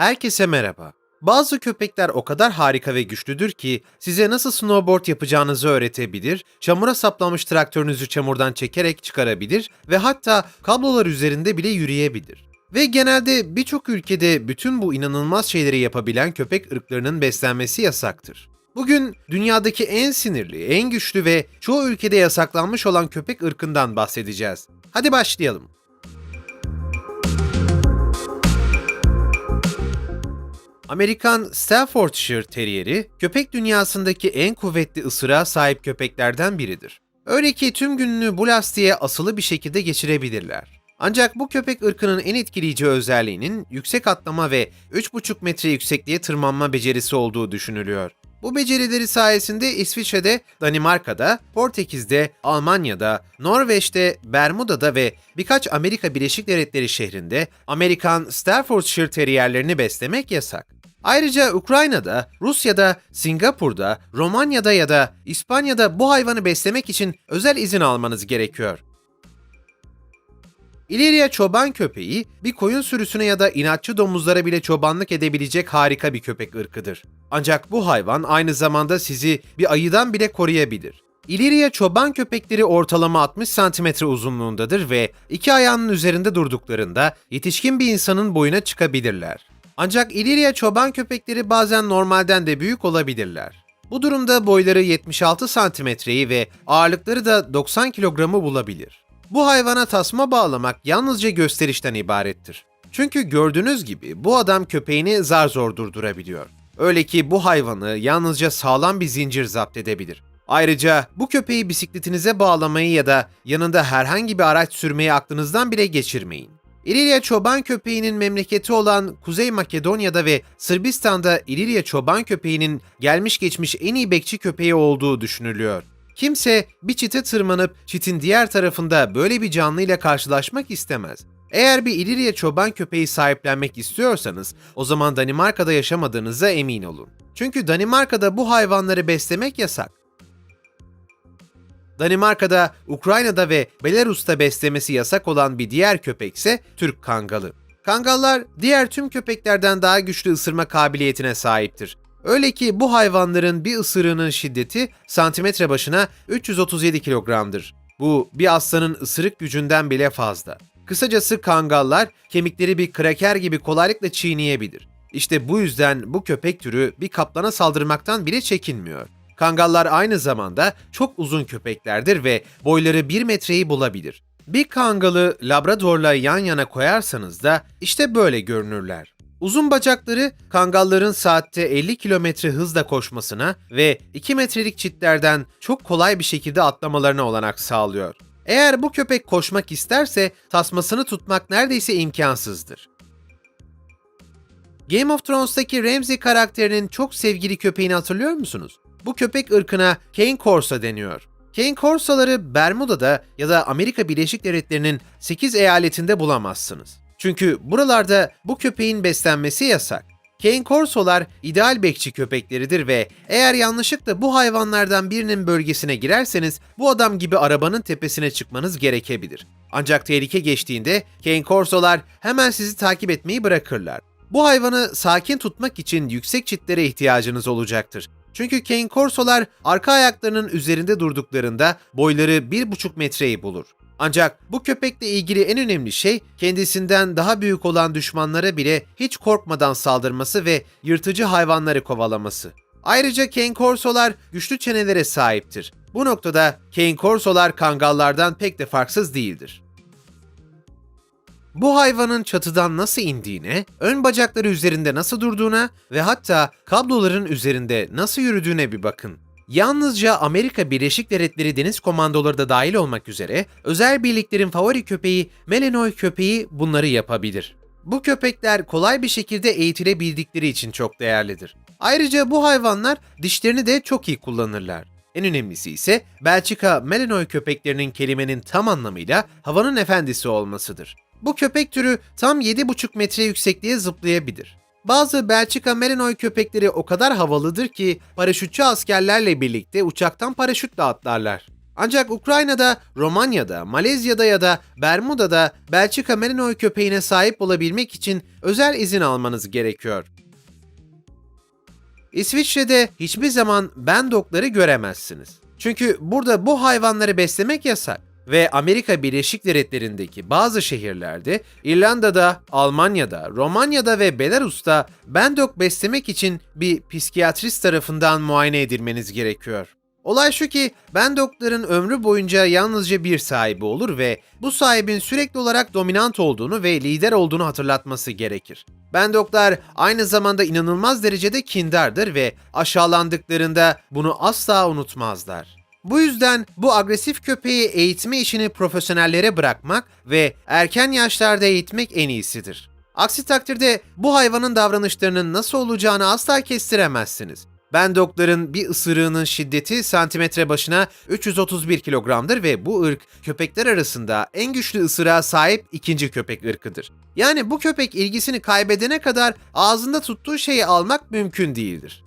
Herkese merhaba. Bazı köpekler o kadar harika ve güçlüdür ki size nasıl snowboard yapacağınızı öğretebilir, çamura saplanmış traktörünüzü çamurdan çekerek çıkarabilir ve hatta kablolar üzerinde bile yürüyebilir. Ve genelde birçok ülkede bütün bu inanılmaz şeyleri yapabilen köpek ırklarının beslenmesi yasaktır. Bugün dünyadaki en sinirli, en güçlü ve çoğu ülkede yasaklanmış olan köpek ırkından bahsedeceğiz. Hadi başlayalım. Amerikan Staffordshire Terrieri, köpek dünyasındaki en kuvvetli ısırağa sahip köpeklerden biridir. Öyle ki tüm gününü bu lastiğe asılı bir şekilde geçirebilirler. Ancak bu köpek ırkının en etkileyici özelliğinin yüksek atlama ve 3,5 metre yüksekliğe tırmanma becerisi olduğu düşünülüyor. Bu becerileri sayesinde İsviçre'de, Danimarka'da, Portekiz'de, Almanya'da, Norveç'te, Bermuda'da ve birkaç Amerika Birleşik Devletleri şehrinde Amerikan Staffordshire Terrierlerini beslemek yasak. Ayrıca Ukrayna'da, Rusya'da, Singapur'da, Romanya'da ya da İspanya'da bu hayvanı beslemek için özel izin almanız gerekiyor. İleriye çoban köpeği, bir koyun sürüsüne ya da inatçı domuzlara bile çobanlık edebilecek harika bir köpek ırkıdır. Ancak bu hayvan aynı zamanda sizi bir ayıdan bile koruyabilir. İleriye çoban köpekleri ortalama 60 cm uzunluğundadır ve iki ayağının üzerinde durduklarında yetişkin bir insanın boyuna çıkabilirler. Ancak İliriya çoban köpekleri bazen normalden de büyük olabilirler. Bu durumda boyları 76 santimetreyi ve ağırlıkları da 90 kilogramı bulabilir. Bu hayvana tasma bağlamak yalnızca gösterişten ibarettir. Çünkü gördüğünüz gibi bu adam köpeğini zar zor durdurabiliyor. Öyle ki bu hayvanı yalnızca sağlam bir zincir zapt edebilir. Ayrıca bu köpeği bisikletinize bağlamayı ya da yanında herhangi bir araç sürmeyi aklınızdan bile geçirmeyin. İlirya çoban köpeğinin memleketi olan Kuzey Makedonya'da ve Sırbistan'da İlirya çoban köpeğinin gelmiş geçmiş en iyi bekçi köpeği olduğu düşünülüyor. Kimse bir çite tırmanıp çitin diğer tarafında böyle bir canlıyla karşılaşmak istemez. Eğer bir İlirya çoban köpeği sahiplenmek istiyorsanız o zaman Danimarka'da yaşamadığınıza emin olun. Çünkü Danimarka'da bu hayvanları beslemek yasak. Danimarka'da, Ukrayna'da ve Belarus'ta beslemesi yasak olan bir diğer köpekse Türk Kangalı. Kangallar diğer tüm köpeklerden daha güçlü ısırma kabiliyetine sahiptir. Öyle ki bu hayvanların bir ısırığının şiddeti santimetre başına 337 kilogramdır. Bu bir aslanın ısırık gücünden bile fazla. Kısacası kangallar kemikleri bir kraker gibi kolaylıkla çiğneyebilir. İşte bu yüzden bu köpek türü bir kaplana saldırmaktan bile çekinmiyor. Kangallar aynı zamanda çok uzun köpeklerdir ve boyları 1 metreyi bulabilir. Bir kangalı Labrador'la yan yana koyarsanız da işte böyle görünürler. Uzun bacakları kangalların saatte 50 kilometre hızla koşmasına ve 2 metrelik çitlerden çok kolay bir şekilde atlamalarına olanak sağlıyor. Eğer bu köpek koşmak isterse tasmasını tutmak neredeyse imkansızdır. Game of Thrones'taki Ramsay karakterinin çok sevgili köpeğini hatırlıyor musunuz? Bu köpek ırkına Cane Corso deniyor. Cane Corso'ları Bermuda'da ya da Amerika Birleşik Devletleri'nin 8 eyaletinde bulamazsınız. Çünkü buralarda bu köpeğin beslenmesi yasak. Cane Corso'lar ideal bekçi köpekleridir ve eğer yanlışlıkla bu hayvanlardan birinin bölgesine girerseniz bu adam gibi arabanın tepesine çıkmanız gerekebilir. Ancak tehlike geçtiğinde Cane Corso'lar hemen sizi takip etmeyi bırakırlar. Bu hayvanı sakin tutmak için yüksek çitlere ihtiyacınız olacaktır. Çünkü Cane Corso'lar arka ayaklarının üzerinde durduklarında boyları 1,5 metreyi bulur. Ancak bu köpekle ilgili en önemli şey kendisinden daha büyük olan düşmanlara bile hiç korkmadan saldırması ve yırtıcı hayvanları kovalaması. Ayrıca Cane Corso'lar güçlü çenelere sahiptir. Bu noktada Cane Corso'lar kangallardan pek de farksız değildir. Bu hayvanın çatıdan nasıl indiğine, ön bacakları üzerinde nasıl durduğuna ve hatta kabloların üzerinde nasıl yürüdüğüne bir bakın. Yalnızca Amerika Birleşik Devletleri Deniz Komandoları da dahil olmak üzere özel birliklerin favori köpeği Malinois köpeği bunları yapabilir. Bu köpekler kolay bir şekilde eğitilebildikleri için çok değerlidir. Ayrıca bu hayvanlar dişlerini de çok iyi kullanırlar. En önemlisi ise Belçika Malinois köpeklerinin kelimenin tam anlamıyla havanın efendisi olmasıdır. Bu köpek türü tam 7,5 metre yüksekliğe zıplayabilir. Bazı Belçika Malinois köpekleri o kadar havalıdır ki paraşütçü askerlerle birlikte uçaktan paraşütle atlarlar. Ancak Ukrayna'da, Romanya'da, Malezya'da ya da Bermuda'da Belçika Malinois köpeğine sahip olabilmek için özel izin almanız gerekiyor. İsviçre'de hiçbir zaman bendokları göremezsiniz. Çünkü burada bu hayvanları beslemek yasak ve Amerika Birleşik Devletleri'ndeki bazı şehirlerde, İrlanda'da, Almanya'da, Romanya'da ve Belarus'ta bendok beslemek için bir psikiyatrist tarafından muayene edilmeniz gerekiyor. Olay şu ki bendokların ömrü boyunca yalnızca bir sahibi olur ve bu sahibin sürekli olarak dominant olduğunu ve lider olduğunu hatırlatması gerekir. Bendoklar aynı zamanda inanılmaz derecede kindardır ve aşağılandıklarında bunu asla unutmazlar. Bu yüzden bu agresif köpeği eğitme işini profesyonellere bırakmak ve erken yaşlarda eğitmek en iyisidir. Aksi takdirde bu hayvanın davranışlarının nasıl olacağını asla kestiremezsiniz. Bendokların bir ısırığının şiddeti santimetre başına 331 kilogramdır ve bu ırk köpekler arasında en güçlü ısırığa sahip ikinci köpek ırkıdır. Yani bu köpek ilgisini kaybedene kadar ağzında tuttuğu şeyi almak mümkün değildir.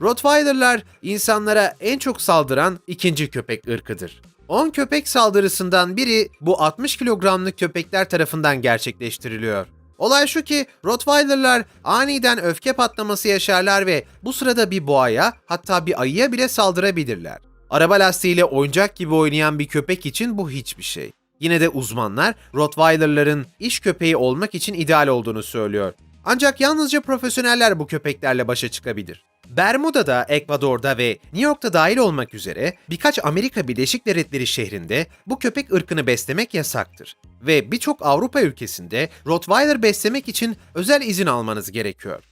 Rottweiler'lar insanlara en çok saldıran ikinci köpek ırkıdır. 10 köpek saldırısından biri bu 60 kilogramlık köpekler tarafından gerçekleştiriliyor. Olay şu ki Rottweiler'lar aniden öfke patlaması yaşarlar ve bu sırada bir boğaya hatta bir ayıya bile saldırabilirler. Araba lastiğiyle oyuncak gibi oynayan bir köpek için bu hiçbir şey. Yine de uzmanlar Rottweiler'ların iş köpeği olmak için ideal olduğunu söylüyor. Ancak yalnızca profesyoneller bu köpeklerle başa çıkabilir. Bermuda'da, Ekvador'da ve New York'ta dahil olmak üzere birkaç Amerika Birleşik Devletleri şehrinde bu köpek ırkını beslemek yasaktır. Ve birçok Avrupa ülkesinde Rottweiler beslemek için özel izin almanız gerekiyor.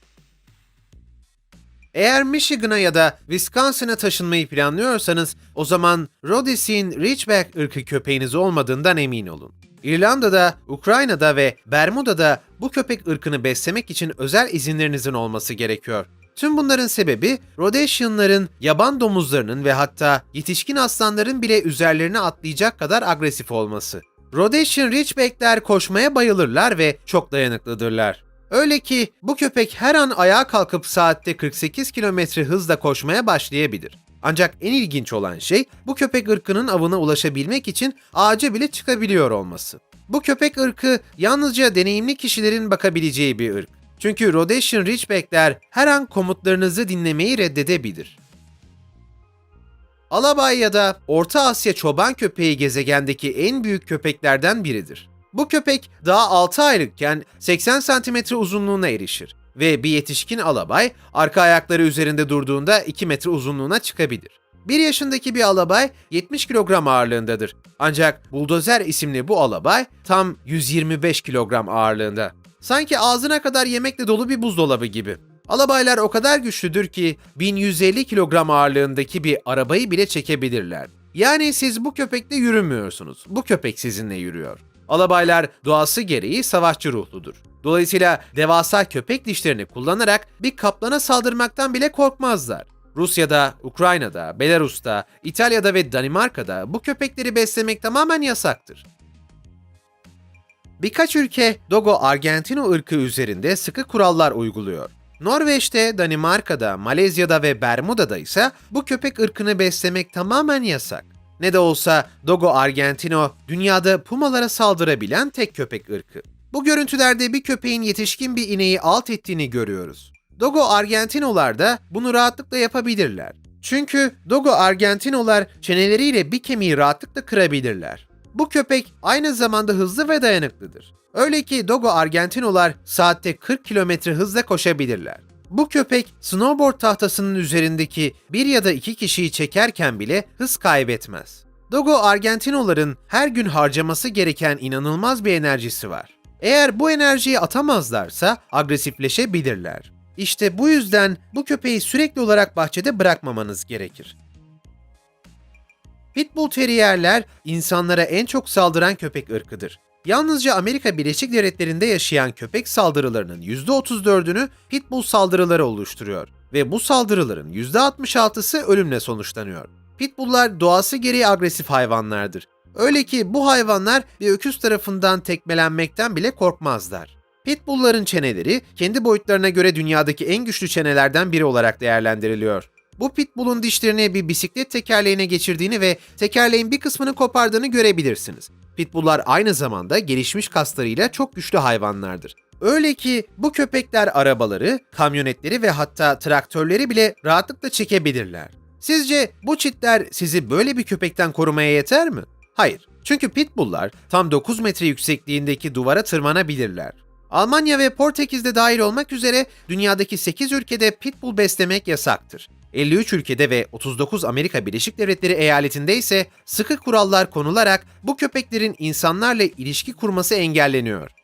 Eğer Michigan'a ya da Wisconsin'a taşınmayı planlıyorsanız o zaman Rhodesian Ridgeback ırkı köpeğiniz olmadığından emin olun. İrlanda'da, Ukrayna'da ve Bermuda'da bu köpek ırkını beslemek için özel izinlerinizin olması gerekiyor. Tüm bunların sebebi Rhodesianların yaban domuzlarının ve hatta yetişkin aslanların bile üzerlerine atlayacak kadar agresif olması. Rhodesian Ridgeback'ler koşmaya bayılırlar ve çok dayanıklıdırlar. Öyle ki bu köpek her an ayağa kalkıp saatte 48 km hızla koşmaya başlayabilir. Ancak en ilginç olan şey bu köpek ırkının avına ulaşabilmek için ağaca bile çıkabiliyor olması. Bu köpek ırkı yalnızca deneyimli kişilerin bakabileceği bir ırk. Çünkü Rhodesian Ridgeback'ler her an komutlarınızı dinlemeyi reddedebilir. Alabay ya da Orta Asya çoban köpeği gezegendeki en büyük köpeklerden biridir. Bu köpek daha 6 aylıkken 80 cm uzunluğuna erişir ve bir yetişkin alabay arka ayakları üzerinde durduğunda 2 metre uzunluğuna çıkabilir. 1 yaşındaki bir alabay 70 kilogram ağırlığındadır. Ancak Buldozer isimli bu alabay tam 125 kilogram ağırlığında. Sanki ağzına kadar yemekle dolu bir buzdolabı gibi. Alabaylar o kadar güçlüdür ki 1150 kilogram ağırlığındaki bir arabayı bile çekebilirler. Yani siz bu köpekle yürümüyorsunuz. Bu köpek sizinle yürüyor. Alabaylar doğası gereği savaşçı ruhludur. Dolayısıyla devasa köpek dişlerini kullanarak bir kaplana saldırmaktan bile korkmazlar. Rusya'da, Ukrayna'da, Belarus'ta, İtalya'da ve Danimarka'da bu köpekleri beslemek tamamen yasaktır. Birkaç ülke Dogo Argentino ırkı üzerinde sıkı kurallar uyguluyor. Norveç'te, Danimarka'da, Malezya'da ve Bermuda'da ise bu köpek ırkını beslemek tamamen yasak. Ne de olsa Dogo Argentino dünyada pumalara saldırabilen tek köpek ırkı. Bu görüntülerde bir köpeğin yetişkin bir ineği alt ettiğini görüyoruz. Dogo Argentinolar da bunu rahatlıkla yapabilirler. Çünkü Dogo Argentinolar çeneleriyle bir kemiği rahatlıkla kırabilirler. Bu köpek aynı zamanda hızlı ve dayanıklıdır. Öyle ki Dogo Argentinolar saatte 40 km hızla koşabilirler. Bu köpek snowboard tahtasının üzerindeki bir ya da iki kişiyi çekerken bile hız kaybetmez. Dogo Argentinoların her gün harcaması gereken inanılmaz bir enerjisi var. Eğer bu enerjiyi atamazlarsa agresifleşebilirler. İşte bu yüzden bu köpeği sürekli olarak bahçede bırakmamanız gerekir. Pitbull Terrierler insanlara en çok saldıran köpek ırkıdır. Yalnızca Amerika Birleşik Devletleri'nde yaşayan köpek saldırılarının %34'ünü Pitbull saldırıları oluşturuyor ve bu saldırıların %66'sı ölümle sonuçlanıyor. Pitbulllar doğası gereği agresif hayvanlardır. Öyle ki bu hayvanlar bir öküz tarafından tekmelenmekten bile korkmazlar. Pitbullların çeneleri kendi boyutlarına göre dünyadaki en güçlü çenelerden biri olarak değerlendiriliyor. Bu pitbull'un dişlerini bir bisiklet tekerleğine geçirdiğini ve tekerleğin bir kısmını kopardığını görebilirsiniz. Pitbulllar aynı zamanda gelişmiş kaslarıyla çok güçlü hayvanlardır. Öyle ki bu köpekler arabaları, kamyonetleri ve hatta traktörleri bile rahatlıkla çekebilirler. Sizce bu çitler sizi böyle bir köpekten korumaya yeter mi? Hayır. Çünkü pitbulllar tam 9 metre yüksekliğindeki duvara tırmanabilirler. Almanya ve Portekiz'de dahil olmak üzere dünyadaki 8 ülkede pitbull beslemek yasaktır. 53 ülkede ve 39 Amerika Birleşik Devletleri eyaletinde ise sıkı kurallar konularak bu köpeklerin insanlarla ilişki kurması engelleniyor.